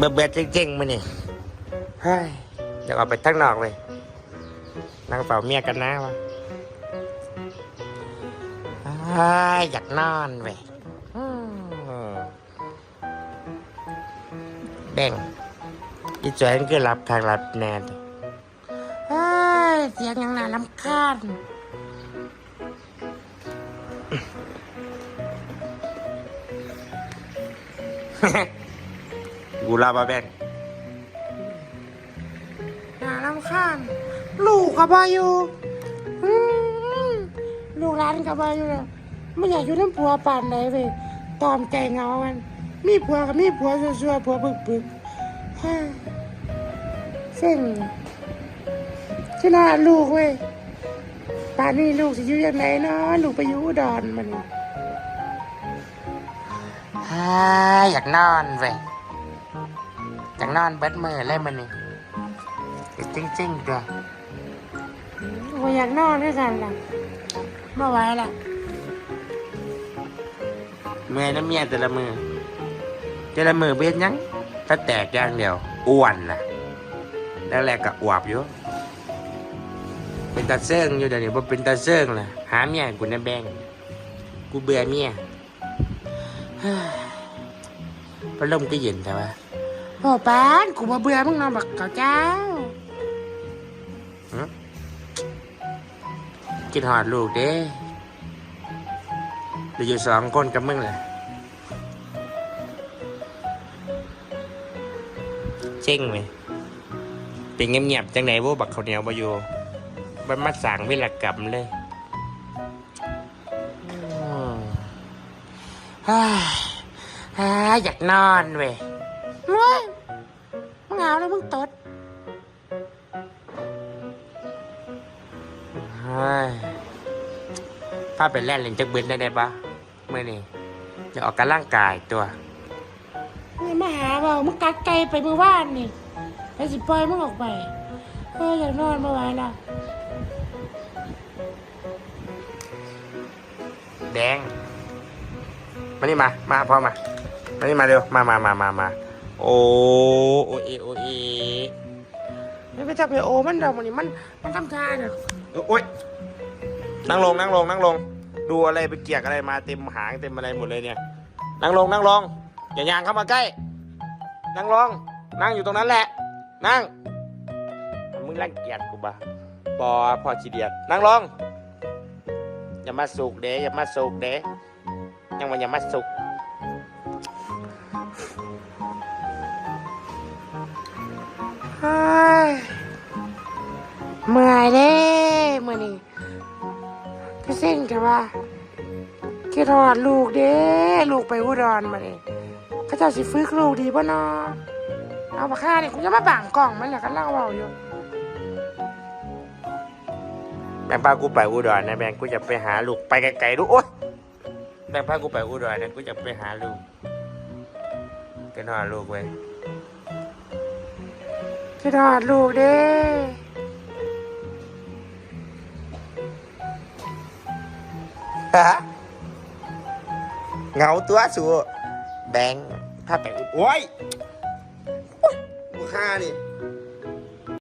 เบื่อเบื่อจริงๆมันนี่เฮ้ยอยากออกไปทั้งนอกเลยนั่งเฝ้าเมียกันนะวะอยากนอนเว้ยอืมเด้งอีจอยมันคือรับทางรับแนนเสียงยังน่าลำคาญ กูลาบาแบงน่ารำคาญลูกกับบาอยู่อืมลูกร้านกับบาอยู่แล้วไม่อยากอยู่น้ำผัวป่านไหนเว้ยตอมใจเหงากัน มีผัวกับมีผัวชัวๆผัวปึกปึกๆเฮ้ยเส้นชนะลูกเว้ยป่านนี้ลูกจะอยู่ยังไงเนาะลูกไปอยู่อุดอนมันนี่เฮ้ยอยากนอนเว้ย อยากนอนเบิดมือเลยมันนี่จริงจริงๆตัวก็อยากนอนด้วยกันล่ะไม่ไหวละเมื่อยน้ำเมียแต่ละมือแต่ละมือเบ็ดหยังถ้าแตกอย่างเดียวอ้วนนะแล้วแรกก็อวบอยู่ เป็นตาเซิงอยู่เดี๋ยวนี้บ่เป็นตาเซิงล่ะหาเมียให้กูในะแบงกูเบื่อเมียเฮ้ยพัดลมก็เย็นแต่ว่า พ่อปานกูมาเบื่อมึงนอนบักเก่าเจ้าคิดหอดลูกเด้เหลืออยู่สองคนกับมึงแหละเจ๊งไหมเป็นเงียบๆจังไหนว่าบักเขาวเหนียวมาอยู่มันมาสั่งวิลกรรมเลยอืมฮ่าฮ่าอยากนอนเว้ย เฮ้ยมึงเอาแล้วมึงตดเฮ้ยพาไปแล่นเล่นจักบึนได้ได้ปะเมื่อนี้จะออกกำลังกายตัวมึงมาหาเปล่ามึงกัดไก่ไปเมื่อวานนี่ไปสิปล่อยมึงออกไปเฮ้ยอยากนอนไม่ไหวละแดงมานี่มา มาพ่อมา มานี่มาเร็ว มามามามามา โอ้โอเอโอเอไม่ไปจับไปโอมันดอกมันนี่มันมันทำท่าเด้อโอ้ยนั่งลงนั่งลงนั่งลง ดูอะไรไปเกียกอะไรมาเต็มหางเต็มอะไรหมดเลยเนี่ย นั่งลงนั่งลงอย่ายางเข้ามาใกล้ นั่งลงนั่งอยู่ตรงนั้นแหละ นั่งมึงรังเกียจกูบ้าปอพอชีเดียดนั่งลงอย่ามาสุกเด้อย่ามาสุกเด้ยังว่าอย่ามาสุก เมื่อยเด้มื่อนี่ก็เส้นกับว่าคิดทอดลูกเด้ลูกไปอุดรมาเนี่ยเขาเจะสิฟื้นลูกดีป่ะเนาะเอาปากค่าเนี่ยกูจะมาบังกล่องมันแหละกันเล่าเบาอยู่แบงค์พากูไปอุดรนะแบงค์กูจะไปหาลูกไปไกลๆดูโอ๊ยแบงค์พากูไปอุดรนะกูจะไปหาลูกกันหาลูกเว้ยคิดทอดลูกเด้ เหงาตัวสูแบงค์พาแปอุดโอ้ยโอ๊ยกูฆ่านี่